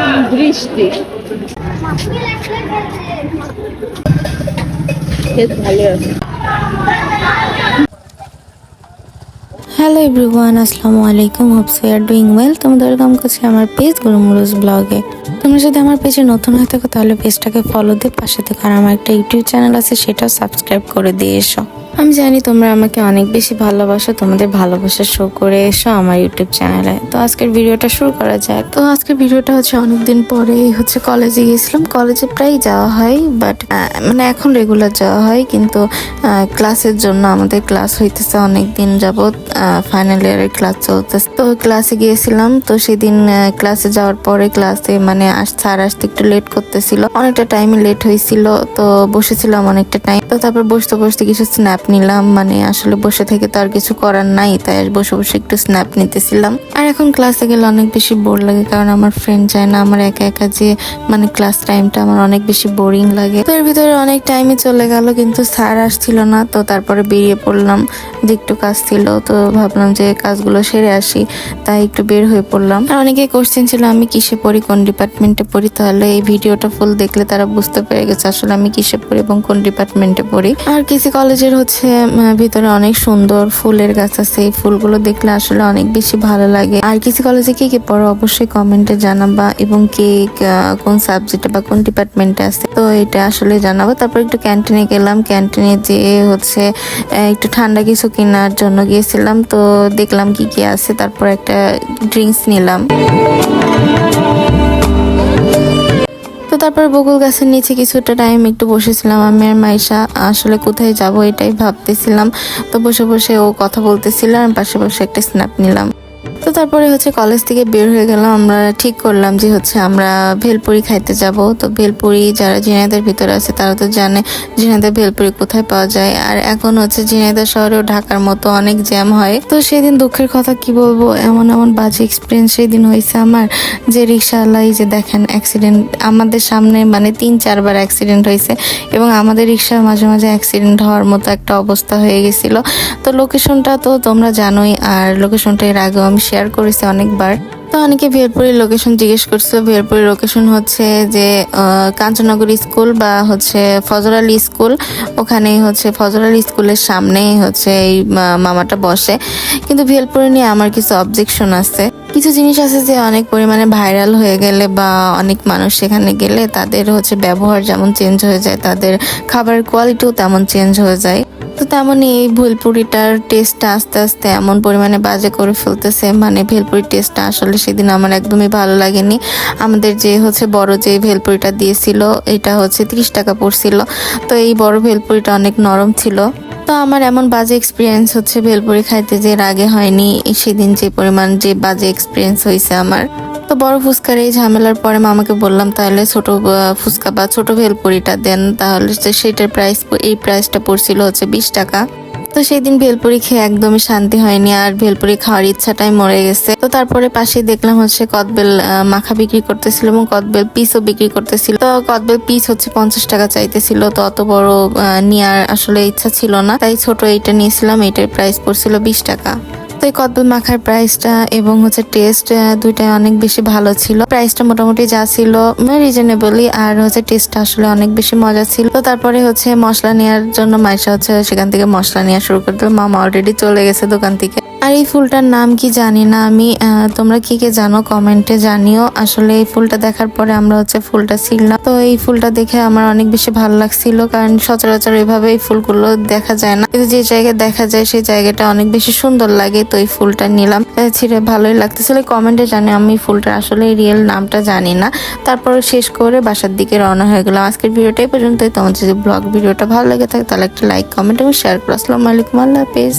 নাম দৃষ্টি ভালো আছে হ্যালো এভরিওয়ান আসসালামু আলাইকুম। Hopes you are doing well তোমাদের ওয়েলকাম করছি আমার পেজ গুলমুরুজ ব্লগে তোমরা যদি আমার পেজে নতুন হয়ে থাকো তাহলে পেজটাকে ফলো দিয়ে পাশে থেকে। আর আমার একটা ইউটিউব চ্যানেল আছে সেটাও সাবস্ক্রাইব করে দিয়ে এসো। আমি জানি তোমরা আমাকে অনেক বেশি ভালোবাসো, তোমাদের ভালোবাসা শো করে এসো আমার ইউটিউব চ্যানেলে তো আজকের ভিডিওটা শুরু করা যাক। তো আজকের ভিডিওটা হচ্ছে অনেকদিন পরে হচ্ছে কলেজে গিয়েছিলাম। কলেজে প্রায় যাওয়া হয় বাট মানে এখন রেগুলার যাওয়া হয়, কিন্তু ক্লাসের জন্য আমাদের ক্লাস হইতেছে অনেক দিন যাবৎ ফাইনাল ইয়ারের ক্লাস চলতেছে। তো ক্লাসে গিয়েছিলাম, তো সেদিন ক্লাসে যাওয়ার পরে ক্লাসে মানে স্যার আসতে একটু লেট করতেছিল। অনেকটা টাইমে লেট হয়েছিল তো বসেছিলাম অনেকটা টাইম তো তারপর বসতে বসতে কিছু স্ন্যাপ নিলাম। মানে আসলে বসে থেকে তো আর কিছু করার নাই, তাই বসে বসে একটু স্ন্যাপ নিতেছিলাম। আর এখন ক্লাসে গেলে অনেক বেশি বোর লাগে, কারণ আমার ফ্রেন্ড যায় না আমার একা একা যে মানে ক্লাস টাইমটা আমার অনেক বেশি বোরিং লাগে। তো এর ভিতরে অনেক টাইমে চলে গেল, কিন্তু স্যার আসছিল না, তো তারপরে বেরিয়ে পড়লাম। যে একটু কাজ ছিল, তো ভাবলাম যে কাজগুলো সেরে আসি, তাই একটু বের হয়ে পড়লাম। আর অনেকে কোশ্চেন ছিল, আমি কিসে পড়ি, কোন ডিপার্টমেন্টে পড়ি? তাহলে এই ভিডিওটা ফুল দেখলে তারা বুঝতে পেরে গেছে, আসলে আমি কিসে পড়ি এবং কোন ডিপার্টমেন্টে পড়ি। আর কিছু কলেজের হচ্ছে ভিতরে অনেক সুন্দর ফুলের গাছ আছে। এই ফুলগুলো দেখলে আসলে অনেক বেশি ভালো লাগে। আর কিছু কলেজে কে কে পড়ো অবশ্যই কমেন্টে জানাবা। এবং কে কোন সাবজেক্টে বা কোন ডিপার্টমেন্টে আছে, তো এটা আসলে জানাব। তারপর একটু ক্যান্টিনে গেলাম। ক্যান্টিনে যেয়ে হচ্ছে একটু ঠান্ডা কিছু কেনার জন্য গিয়েছিলাম। তো দেখলাম কি কি আছে। তারপর একটা ড্রিঙ্কস নিলাম। তারপর বকুল গাছের নিচে কিছুটা টাইম একটু বসেছিলাম। আমি আর মাইশা আসলে কোথায় যাব এটাই ভাবতেছিলাম। তো বসে বসে ও কথা বলতেছিল আর পাশে বসে একটা স্ন্যাপ নিলাম। তো তারপরে হচ্ছে কলেজ থেকে বের হয়ে গেলাম। আমরা ঠিক করলাম যে হচ্ছে আমরা ভেলপুরি খাইতে যাব। তো ভেলপুরি যারা ঝিনাইদের ভিতরে আছে, তারা তো জানে ঝিনাইদের ভেলপুরি কোথায় পাওয়া যায়। আর এখন হচ্ছে ঝিনাইদহ শহরেও ঢাকার মতো অনেক জ্যাম হয়। তো সেদিন দুঃখের কথা কি বলব? এমন এমন বাজে এক্সপিরিয়েন্স সেদিন হয়েছে আমার যে রিক্সাওয়ালাই যে দেখেন অ্যাক্সিডেন্ট আমাদের সামনে মানে তিন চারবার অ্যাক্সিডেন্ট হয়েছে এবং আমাদের রিক্সার মাঝে মাঝে অ্যাক্সিডেন্ট হওয়ার মতো একটা অবস্থা হয়ে গেছিল। তো লোকেশনটা তো তোমরা জানোই, আর লোকেশনটা এর আগেও আমি শেয়ার করেছি অনেকবার। তো অনেকে ভেরপুরের লোকেশন জিজ্ঞেস করছিল ভেরপুরের লোকেশন হচ্ছে যে আহ, কাঞ্চননগর স্কুল বা হচ্ছে ফজর আলী স্কুল। ওখানেই হচ্ছে ফজর আলী স্কুলের সামনেই হচ্ছে এই মামাটা বসে। কিন্তু ভেলপুরে নিয়ে আমার কিছু অবজেকশন আছে। কিছু জিনিস আছে যে অনেক পরিমাণে ভাইরাল হয়ে গেলে বা অনেক মানুষ সেখানে গেলে তাদের হচ্ছে ব্যবহার যেমন চেঞ্জ হয়ে যায় তাদের খাবার কোয়ালিটিও তেমন চেঞ্জ হয়ে যায়। তো তেমনই এই ভেলপুরিটার টেস্টটা আস্তে আস্তে এমন পরিমাণে বাজে করে ফেলতেছে মানে ভেলপুরির টেস্টটা আসলে সেদিন আমার একদমই ভালো লাগেনি। আমাদের যে হচ্ছে বড় যে ভেলপুরিটা দিয়েছিল, এটা হচ্ছে ত্রিশ টাকা পড়ছিল। তো এই বড় ভেলপুরিটা অনেক নরম ছিল। তো আমার এমন বাজে এক্সপিরিয়েন্স হচ্ছে ভেলপুরি খাইতে যে এর আগে হয়নি সেদিন যে পরিমাণ যে বাজে এক্সপিরিয়েন্স হয়েছে আমার। তো বড় ফুচকার এই ঝামেলার পরে মামাকে বললাম, তাহলে ছোট ফুচকা বা ছোট ভেলপুরিটা দেন, তাহলে সেটার প্রাইস এই প্রাইসটা পড়ছিল হচ্ছে বিশ টাকা। তো সেই দিন ভেলপুরি খেয়ে একদমই শান্তি হয়নি আর ভেলপুরি খাওয়ার ইচ্ছাটাই মরে গেছে। তো তারপরে পাশে দেখলাম হচ্ছে কদবেল মাখা বিক্রি করতেছিল এবং কদবেল পিসও বিক্রি করতেছিল। তো কদবেল পিস হচ্ছে পঞ্চাশ টাকা চাইতেছিল, তো অত বড় নেওয়ার আসলে ইচ্ছা ছিল না। তাই ছোট এইটা নিয়েছিলাম এটার প্রাইস পড়ছিল বিশ টাকা। তো এই কদবেল মাখার প্রাইসটা এবং হচ্ছে টেস্ট দুইটাই অনেক বেশি ভালো ছিল। প্রাইসটা মোটামুটি যা ছিল রিজনেবলি আর হচ্ছে টেস্টটা আসলে অনেক বেশি মজা ছিল। তো তারপরে হচ্ছে মশলা নেওয়ার জন্য মাইশা হচ্ছে সেখান থেকে মশলা নেওয়া শুরু করে দিল। মামা অলরেডি চলে গেছে দোকান থেকে। আর এই ফুলটার নাম কি জানি না, আমি তোমরা কি কে জানো কমেন্টে জানিও। আসলে এই ফুলটা দেখার পরে আমরা হচ্ছে ফুলটা ছিলাম তো এই ফুলটা দেখে আমার অনেক বেশি ভালো লাগছিল, কারণ সচরাচর এইভাবে এই ফুলগুলো দেখা যায় না। কিন্তু যে জায়গায় দেখা যায়, সেই জায়গাটা অনেক বেশি সুন্দর লাগে, তো এই ফুলটা নিলাম। ছিঁড়ে ভালোই লাগতেছিল। কমেন্টে জানি আমি ফুলটার আসলে রিয়েল নামটা জানি না। তারপর শেষ করে বাসার দিকে রওনা হয়ে গেলাম। আজকের ভিডিওটা এই পর্যন্তই। তোমাদের যদি ব্লগ ভিডিওটা ভালো লেগে থাকে, তাহলে একটা লাইক কমেন্ট এবং শেয়ার করো। আসসালামু আলাইকুম। আল্লাহ হাফেজ।